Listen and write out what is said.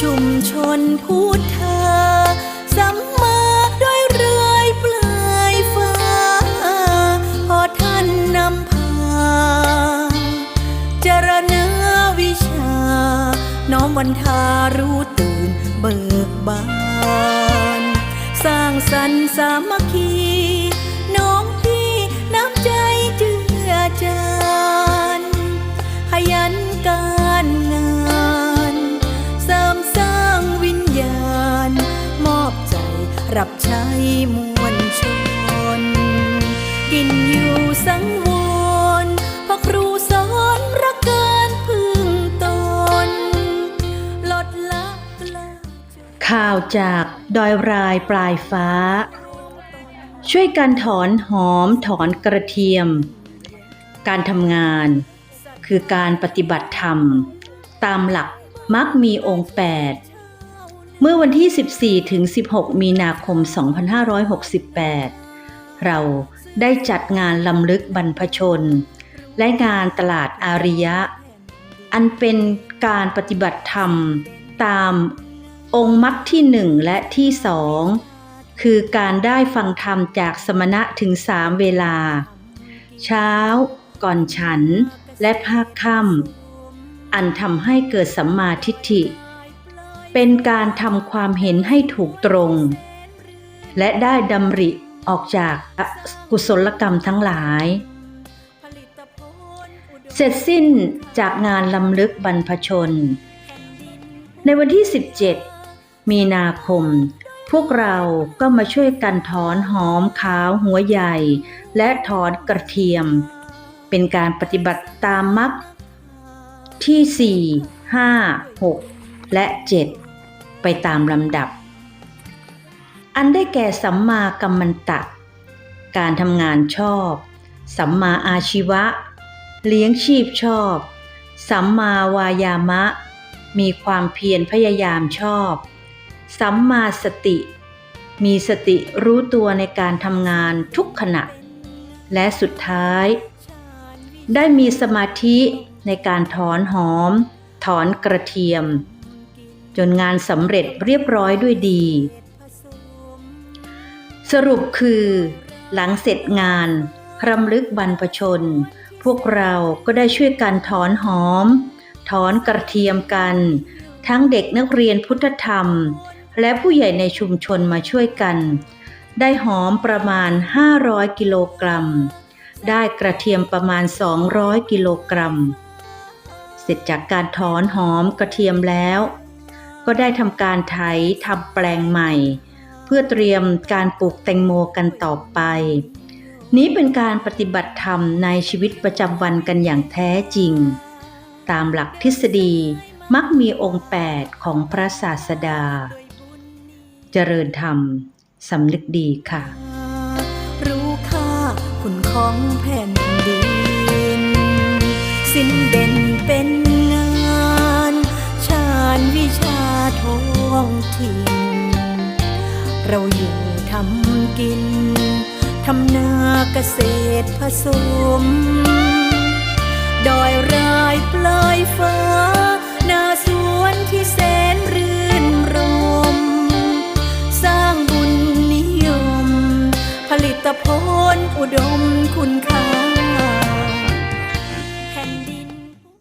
ชุมชนพูดเธอสัมมาด้วยเรื่อยเปลายฟ้า พอท่านนำพา เจรเนวิชา น้อมวันทารู้ตื่นเบิกบาน สร้างสรรค์สามัคคี รับใช้มวลชน กินอยู่สังวรพระครูสอนรักเการพึ่งตน ลดละกล้าข่าวจากดอยรายปลายฟ้า ช่วยกันถอนหอมถอนกระเทียม การทำงาน คือการปฏิบัติธรรม ตามหลักมักมีองค์8 เมื่อวันที่ 14 ถึง 16 มีนาคม 2568 เราได้จัดงานลำลึกบรรพชน และงานตลาดอาริยะ อันเป็นการปฏิบัติธรรมตามองค์มรรคที่หนึ่งและที่สองคือการได้ฟังธรรมจากสมณะถึงสามเวลา เช้า ก่อนฉัน และภาคค่ำอันทำให้เกิดสัมมาทิฏฐิ เป็นการทำความเห็นให้ถูกตรง และได้ดำริออกจากกุศลกรรมทั้งหลาย เสร็จสิ้นจากงานลำลึกบรรพชน ในวันที่ 17 มีนาคม พวกเราก็มาช่วยกันถอนหอมขาวหัวใหญ่ และถอนกระเทียม เป็นการปฏิบัติตามมรรคที่ 4 5 6 และ 7 ไปตามลำดับ อันได้แก่สัมมากัมมันตะ การทำงานชอบ สัมมาอาชีวะ เลี้ยงชีพชอบ สัมมาวายามะ มีความเพียรพยายามชอบ สัมมาสติ มีสติรู้ตัวในการทำงานทุกขณะ และสุดท้าย ได้มีสมาธิในการถอนหอม ถอนกระเทียม จนงานสำเร็จเรียบร้อยด้วยดี สรุปคือ หลังเสร็จงานรำลึกบรรพชน พวกเราก็ได้ช่วยกันถอนหอม ถอนกระเทียมกัน ทั้งเด็กนักเรียนพุทธธรรม และผู้ใหญ่ในชุมชนมาช่วยกัน ได้หอมประมาณ 500 กิโลกรัม ได้กระเทียมประมาณ 200 กิโลกรัม เสร็จจากการถอนหอมกระเทียมแล้ว ก็ได้ทำการไถทำแปลงใหม่ เพื่อเตรียมการปลูกแตงโมกันต่อไป นี้เป็นการปฏิบัติธรรมในชีวิตประจำวันกันอย่างแท้จริง ตามหลักทฤษฎีมักมีองค์ 8 ของพระศาสดา เจริญธรรมสำนึกดีค่ะ รู้ค่าคุณของแผ่นดิน สิ้นเด่นเป็นานวิชาท้องถิ่น เราอยู่ทำกิน ทำนาเกษตรผสม ดอยรายปลายฟ้า นาสวนที่แสนรื่นรม สร้างบุญนิยม ผลิตผลอุดมคุณค่า